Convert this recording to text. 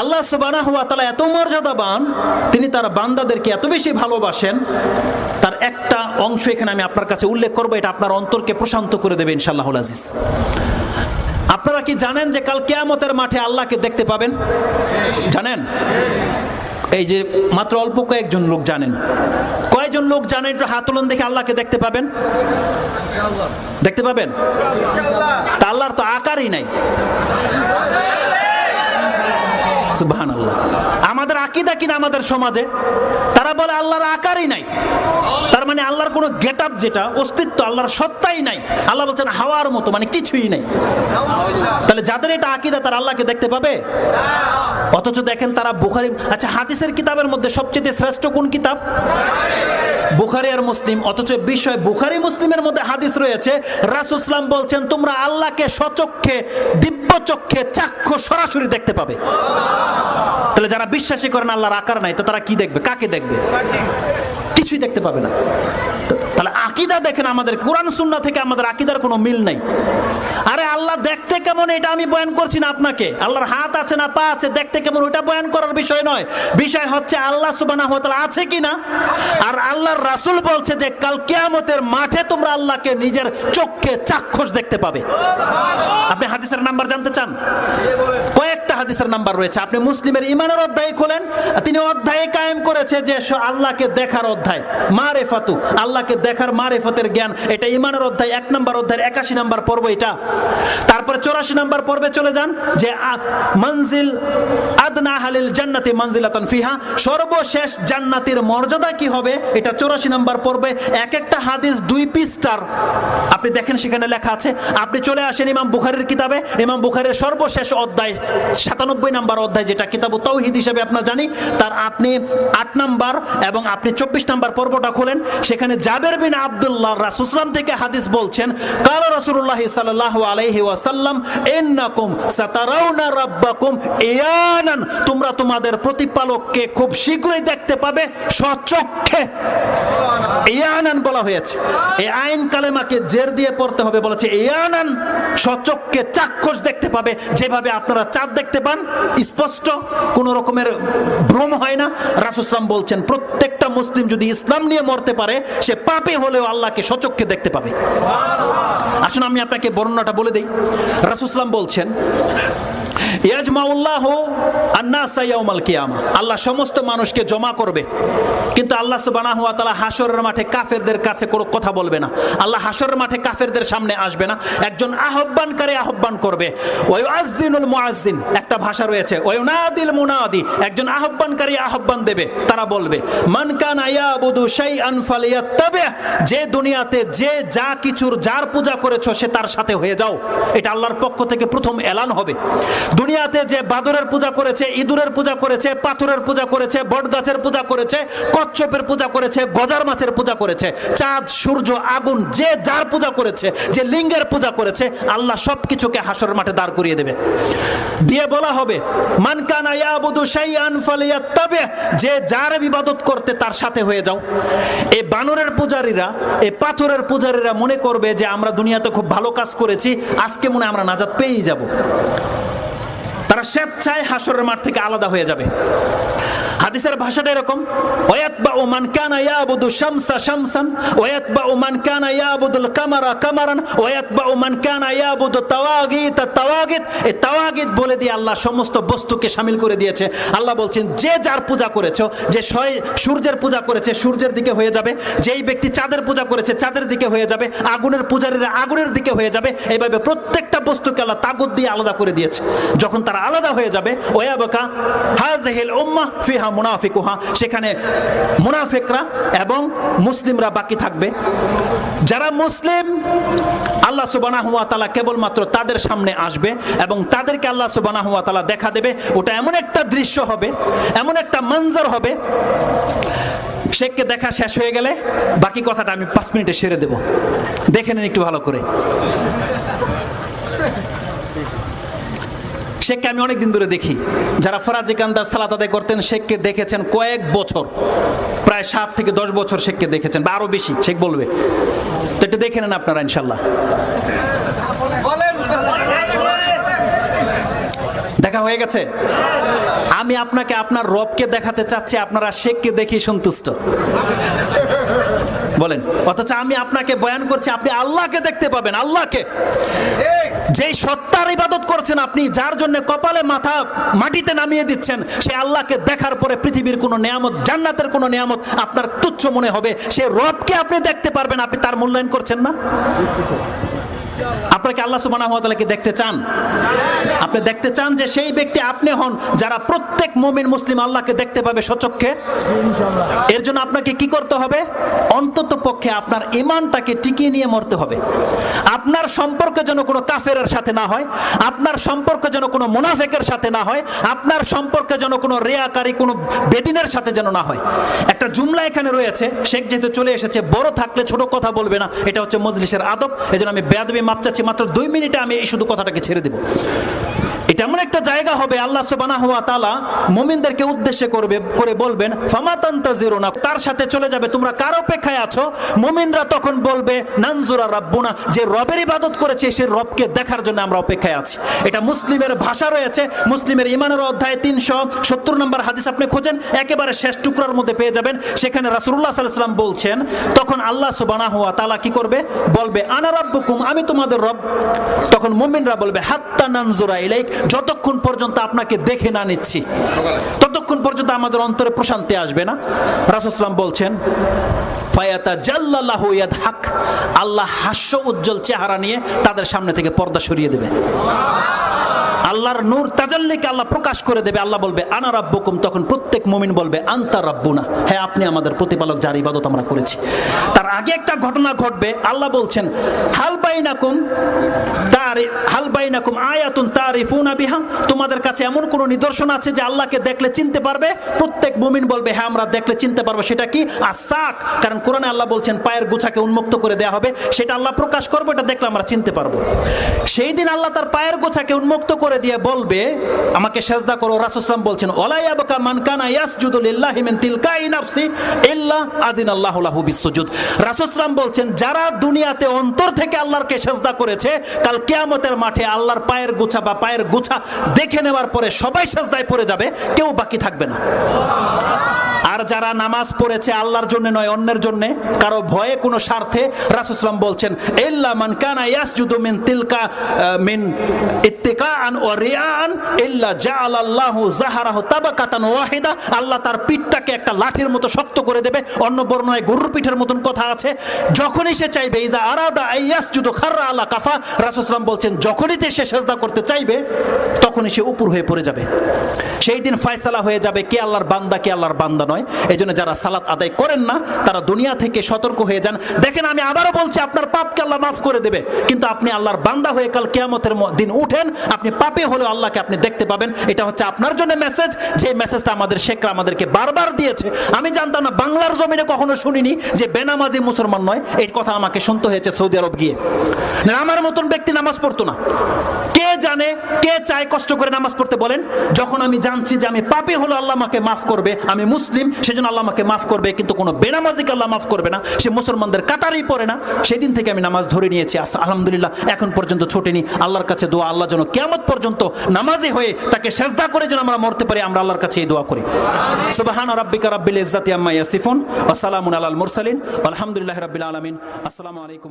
আল্লাহ সুবানাহু ওয়া তাআলা এত মর্যাদাবান, তিনি তার বান্দাদেরকে এত বেশি ভালোবাসেন, তার একটা অংশ এখানে আমি আপনার কাছে উল্লেখ করব, এটা আপনার অন্তরকে প্রশান্ত করে দেবে ইনশাআল্লাহুল আজিজ। আপনারা কি জানেন যে কাল কেয়ামতের মাঠে আল্লাহকে দেখতে পাবেন? জানেন? এই যে মাত্র অল্প কয়েকজন লোক জানেন। কয়জন লোক জানেন একটু হাতলন দেখে আল্লাহকে দেখতে পাবেন? দেখতে পাবেন? তা আল্লাহর তো আকারই নাই। আমাদের আকিদা কিনা আমাদের সমাজে? তারা বলে আল্লাহর আকারই নাই। তার মানে আল্লাহর কোনো গেট আপ যেটা, অস্তিত্ব আল্লাহর সত্তাই নাই। আল্লাহ বলছেন হাওয়ার মতো মানে কিছুই নাই। তাহলে যাদের এটা আকিদা, তারা আল্লাহকে দেখতে পাবে? অথচ দেখেন তারা বুখারি আচ্ছা হাদিসের কিতাবের মধ্যে সবচেয়ে শ্রেষ্ঠ কোন কিতাব? বুখারি আর মুসলিম, অথচ বিষয় বুখারি মুসলিমের মধ্যে হাদিস রয়েছে রাসুসলাম বলছেন, তোমরা আল্লাহকে সচক্ষে দিব্য চক্ষে চাক্ষ সরাসরি দেখতে পাবে। তাহলে যারা বিশ্বাসী করেন, আল্লাহর আকার নাই, তো তারা কি দেখবে? কাকে দেখবে? কিছুই দেখতে পাবে না। আকিদা দেখেন আমাদের কোরআন সুন্না থেকে আমাদের আকিদার কোনো মিল নাই। আরে আল্লাহ দেখতে কেমন এটা আমি বয়ান করছি না আপনাকে। আল্লাহর হাত আছে না পা আছে, দেখতে কেমন ওটা বয়ান করার বিষয় নয়। বিষয় হচ্ছে আল্লাহ সুবানা আছে কি না আর আল্লাহর রাসূল বলছে যে কাল কিয়ামতের মাঠে তোমরা আল্লাহকে নিজের চোখে চাক্ষুষ দেখতে পাবে। আপনি হাদিসের নাম্বার জানতে চান? কয়েকটা হাদিসের নাম্বার রয়েছে। আপনি মুসলিমের ইমানের অধ্যায় খোলেন, তিনি অধ্যায়ে কায়েম করেছে যে আল্লাহকে দেখার অধ্যায়। মারেফাতু, আল্লাহকে দেখার মারেফতের জ্ঞান, এটা ইমানের অধ্যায়, এক নম্বর অধ্যায়ের একাশি নম্বর পর্ব এটা। তারপরে চৌরাশি নম্বর পর্বে চলে যান, যে মঞ্জিল আদনা হালিল জান্নাতি মঞ্জিলাতান ফিহা, সর্বশেষ জান্নাতের মর্যাদা কি হবে? এটা চৌরাশি নম্বর পর্বে এক একটা হাদিস দুই পৃষ্ঠার। আপনি দেখেন সেখানে লেখা আছে, আপনি চলে আসেন ইমাম বুখারের কিতাবে, ইমাম বুখারের সর্বশেষ অধ্যায়, সাতানব্বই নাম্বার অধ্যায় যেটা কিতাব তৌহিদ হিসেবে আপনার জানি, তার আপনি আট নাম্বার এবং আপনি চব্বিশ নাম্বার পর্বটা খোলেন, সেখানে জাবের বিন আবদুল্লাহ রাসুসলাম থেকে হাদিস বলছেন, কাল রাসুল্লাহ সাল্লাহ আলাইহি ওয়াসাল্লাম এন্নাকুম সাতারাউনা রাব্বাকুম ইয়ানান তোমরা তোমাদের প্রতিপালককে খুব শীঘ্রই দেখতে পাবে স্বচক্ষে। ইয়ানান বলা হয়েছে। এই আইন কালেমাকে জের দিয়ে পড়তে হবে বলেছে। ইয়ানান সচক্ষে চাক্ষুষ দেখতে পাবে। যেভাবে আপনারা চাঁদ দেখতে পান, স্পষ্ট, কোন রকমের ভ্রম হয় না। রাসুসলাম বলছেন, প্রত্যেকটা মুসলিম যদি ইসলাম নিয়ে মরতে পারে, সে পাপে হলেও আল্লাহকে সচক্ষে দেখতে পাবে। আসুন আমি আপনাকে বর্ণনাটা বলে দিই। রাসুসলাম বলছেন ইয়াজমাউল্লাহ আন্নাসা ইয়াউমাল কিয়ামা। আল্লাহ সমস্ত মানুষকে জমা করবে। কিন্তু আল্লাহ সুবহানাহু ওয়া তাআলা হাশরের মাঠে কাফেরদের কাছে কোনো কথা বলবে না। আল্লাহ হাশরের মাঠে কাফেরদের সামনে আসবে না। একজন আহ্বানকারী আহ্বান করবে। ওয়াইউআজ্জিনুল মুআজ্জিন, একটা ভাষা রয়েছে ওয়াইউনাদিল মুনাদি, একজন আহ্বানকারী আহ্বান দেবে, তারা বলবে, মান কানা ইয়াবুদু শাইআন ফালিয়াত্তাবি, যে দুনিয়াতে যে যা কিছুর যার পূজা করেছ সে তার সাথে হয়ে যাও। এটা আল্লাহর পক্ষ থেকে প্রথম এলান হবে। দুনিয়াতে যে বাদরের পূজা করেছে, ইঁদুরের পূজা করেছে, পাথরের পূজা করেছে, বটগাছের পূজা করেছে, কচ্ছপের পূজা করেছে, গজার মাছের পূজা করেছে, চাঁদ, সূর্য, আগুন, যে যার পূজা করেছে, যে লিঙ্গের পূজা করেছে, আল্লাহ সব কিছুকে হাসর মাঠে দাঁড় করিয়ে দেবে। দিয়ে বলা হবে, মান কানা ইয়াবুদু শাইআন ফালিয়াত্তাবি যে যার ইবাদত করতে তার সাথে হয়ে যাও। এই বানরের পূজারীরা এই পাথরের পূজারীরা মনে করবে যে আমরা দুনিয়াতে খুব ভালো কাজ করেছি, আজকে মনে আমরা নাজাত পেয়েই যাব। স্বেচ্ছায় হাসরের মাঠ থেকে আলাদা হয়ে যাবে। হাদিসের ভাষাটা এরকম ওয়াতবা মান কানা ইয়াবুদু শামসা শামসান ওয়াতবা মান কানা ইয়াবুদুল কামারা কামারান ওয়াতবা মান কানা ইয়াবুদু তাওয়াগিত তাওয়াগিত। এই তাওয়াগিত বলে দিয়ে আল্লাহ সমস্ত বস্তুকে শামিল করে দিয়েছে। আল্লাহ বলছেন, যে যার পূজা করেছ, যে সয়- সূর্যের পূজা করেছে, সূর্যের দিকে হয়ে যাবে। যেই ব্যক্তি চাঁদের পূজা করেছে, চাঁদের দিকে হয়ে যাবে। আগুনের পূজারীরা আগুনের দিকে হয়ে যাবে। এইভাবে প্রত্যেকটা বস্তুকে আল্লাহ তাগুদ দিয়ে আলাদা করে দিয়েছে। যখন তারা আলাদা হয়ে যাবে, ওয়াবাকা হাযিহিল উম্মাহ ফিহা মুনাফিকুহা, সেখানে মুনাফিকরা এবং মুসলিমরা বাকি থাকবে। যারা মুসলিম, আল্লাহ সুবহানাহু ওয়া তাআলা কেবলমাত্র তাদের সামনে আসবে এবং তাদেরকে আল্লাহ সুবহানাহু ওয়া তাআলা দেখা দেবে। ওটা এমন একটা দৃশ্য হবে, এমন একটা মঞ্জর হবে। শেখকে দেখা শেষ হয়ে গেলে বাকি কথাটা আমি পাঁচ মিনিটে সেরে দেব। দেখে নিন একটু ভালো করে। শেখকে আমি অনেক দিন ধরে দেখি। যারা ফরাজি কান্দার সালাত আদায় করতেন, শেখকে দেখেছেন কয়েক বছর। প্রায় সাত থেকে দশ বছর শেখকে দেখেছেন, বা আরও বেশি, শেখ বলবে। তো একটু দেখে নেন আপনারা ইনশাল্লাহ দেখা হয়ে গেছে। আমি আপনাকে আপনার রবকে দেখাতে চাচ্ছি, আপনারা শেখকে দেখি সন্তুষ্ট। বলেন অথচ আমি আপনাকে বয়ান করছি আপনি আল্লাহকে দেখতে পাবেন আল্লাহকে। যে সত্তার ইবাদত করছেন আপনি যার জন্য কপালে মাথা মাটিতে নামিয়ে দিচ্ছেন সে আল্লাহকে দেখার পরে পৃথিবীর কোনো নিয়ামত জান্নাতের কোনো নিয়ামত আপনার তুচ্ছ মনে হবে। সে রবকে আপনি দেখতে পারবেন আপনি তার মূল্যায়ন করছেন না? আপনাকে আল্লাহ ওয়া দেখতে চান? আপনি দেখতে চান যে সেই ব্যক্তি আপনি হন যারা প্রত্যেক মুমিন মুসলিম আল্লাহকে দেখতে পাবে সচক্ষে? এর জন্য আপনাকে কি করতে হবে? অন্তত পক্ষে আপনার ইমানটাকে টিকিয়ে নিয়ে মরতে হবে। আপনার সম্পর্ক যেন কোনো কাফেরের সাথে না হয়, আপনার সম্পর্ক যেন কোনো মুনাফেকের সাথে না হয়, আপনার সম্পর্ক যেন কোনো রেয়াকারী, কোনো বেদিনের সাথে যেন না হয়। একটা জুমলা এখানে রয়েছে, শেখ যেহেতু চলে এসেছে, বড় থাকলে ছোট কথা বলবে না, এটা হচ্ছে মজলিসের আদব, এজন্য আমি বেয়াদবি মাপ চাচ্ছি মাত্র দুই মিনিটে আমি এই শুধু কথাটাকে ছেড়ে দেব। এটা এমন একটা জায়গা হবে, আল্লাহ সুবহানাহু ওয়া তাআলা মুমিনদেরকে উদ্দেশ্য করবে, করে বলবেন ফামাতান্তাজিরুনা তার সাথে চলে যাবে, তোমরা কার অপেক্ষায় আছো? মুমিনরা তখন বলবে, নানজুরা রাব্বুনা যে রবের ইবাদত করেছে সেই রবকে দেখার জন্য আমরা অপেক্ষায় আছি। এটা মুসলিমের ভাষা রয়েছে, মুসলিমের ইমানের অধ্যায় তিনশো সত্তর নম্বর হাদিস আপনি খোঁজেন, একেবারে শেষ টুকরার মধ্যে পেয়ে যাবেন। সেখানে সাল্লাল্লাহু সাল্লাম বলছেন, তখন আল্লাহ সুবহানাহু ওয়া তালা কি করবে? বলবে, আনা রাব্বুকুম আমি তোমাদের রব। তখন মুমিনরা বলবে, হাত্তা নানজুরা ইলাইক যতক্ষণ পর্যন্ত আপনাকে দেখে না নিচ্ছি, ততক্ষণ পর্যন্ত আমাদের অন্তরে প্রশান্তি আসবে না। রাসুসলাম বলছেন আল্লাহ হাস্য উজ্জ্বল চেহারা নিয়ে তাদের সামনে থেকে পর্দা সরিয়ে দেবে। আল্লাহর নূর তাজাল্লিকে আল্লাহ প্রকাশ করে দেবে। আল্লাহ বলবে, আনা রাব্বুকুম তখন প্রত্যেক মুমিন বলবে, আন্তা রাব্বুনা হ্যাঁ আপনি আমাদের প্রতিপালক যার ইবাদত আমরা করেছি। তার আগে একটা ঘটনা ঘটবে। আল্লাহ বলছেন, হাল বাইনাকুম তার হাল বাইনাকুম আয়াতুন বিহা। তোমাদের কাছে এমন কোন নিদর্শন আছে যে আল্লাহকে দেখলে চিনতে পারবে? প্রত্যেক মুমিন বলবে হ্যাঁ আমরা দেখলে চিনতে পারব। সেটা কি? কারণ কোরআনে আল্লাহ বলছেন, পায়ের গুছাকে উন্মুক্ত করে হবে। সেটা আল্লাহ প্রকাশ এটা দেখলে আমরা চিনতে পারব। সেই দিন আল্লাহ তার পায়ের গোছাকে উন্মুক্ত করে দিয়ে বলবে, আমাকে সেজদা করো। রাসুসলাম বলছেন ওলাই আবকা মানকানা ইয়াসজুদু লিল্লাহি মিন তিলকাই নাফসি ইল্লা বিসুজুদ। রাসুসলাম বলছেন, যারা দুনিয়াতে অন্তর থেকে আল্লাহরকে সেজদা করেছে, কাল কেয়ামতের মাঠে আল্লাহর পায়ের গুছা বা পায়ের গুছা দেখে নেওয়ার পরে সবাই সেজদায় পড়ে যাবে, কেউ বাকি থাকবে না। যারা নামাজ পড়েছে আল্লাহর জন্য নয়, অন্যের জন্য, কারও ভয়ে কোনো স্বার্থে রাসুসলাম বলছেন, ইল্লা মান কানা ইয়াসজুদু মিন তিলকা মিন ইত্তিকাআন ওয়া জাআল আল্লাহু যাহারাহু তাবাকাতান ওয়াহিদা। আল্লাহ তার পিঠটাকে একটা লাঠির মতো শক্ত করে দেবে অন্য বর্ণনায় গরুর পিঠের মতন কথা আছে। যখনই সে চাইবে, ইজা আরাদা আইয়াসজুদু খাররা আলা কাফা রাসূলুল্লাহ বলছেন, যখনই সে সেজদা করতে চাইবে, তখনই সে উপর হয়ে পড়ে যাবে। সেই দিন ফয়সালা হয়ে যাবে, কে আল্লাহর বান্দা, কে আল্লাহর বান্দা নয়। এই জন্য যারা সালাত আদায় করেন না, তারা দুনিয়া থেকে সতর্ক হয়ে যান। দেখেন, আমি আবারও বলছি, আপনার পাপকে আল্লাহ মাফ করে দেবে। কিন্তু আপনি আল্লাহর বান্দা হয়ে কাল কেয়ামতের দিন উঠেন, আপনি পাপে হলেও আল্লাহকে আপনি দেখতে পাবেন। এটা হচ্ছে আপনার জন্য মেসেজ যে মেসেজটা আমাদের শেখরা আমাদেরকে বারবার দিয়েছে। আমি জানতাম না, বাংলার জমিনে কখনো শুনিনি যে বেনামাজি মুসলমান নয়। এই কথা আমাকে শুনতে হয়েছে সৌদি আরব গিয়ে। আমার মতন ব্যক্তি নামাজ পড়তো না। কে জানে, কে চায় কষ্ট করে নামাজ পড়তে বলেন? যখন আমি জানছি যে আমি পাপে হলো আল্লাহ আমাকে মাফ করবে, আমি মুসলিম সেজন্য আল্লাহ আমাকে মাফ করবে, কিন্তু কোনো বেনামাজিকে আল্লাহ মাফ করবে না। সে মুসলমানদের কাতারেই পড়ে না। সেদিন থেকে আমি নামাজ ধরে নিয়েছি। আলহামদুলিল্লাহ, এখন পর্যন্ত ছোটেনি। আল্লাহর কাছে দোয়া, আল্লাহ যেন কেমত পর্যন্ত নামাজে হয়ে তাকে সেজদা করে যেন আমরা মরতে পারি, আমরা আল্লাহর কাছে এই দোয়া করি। সুবহান রাব্বিকা রাব্বিল ইজ্জাতি আম্মা ইয়াসিফুন, ওয়া সালামুন আলাল মুরসালিন আলহামদুলিল্লাহি রাব্বিল আলামিন। আসসালামু আলাইকুম।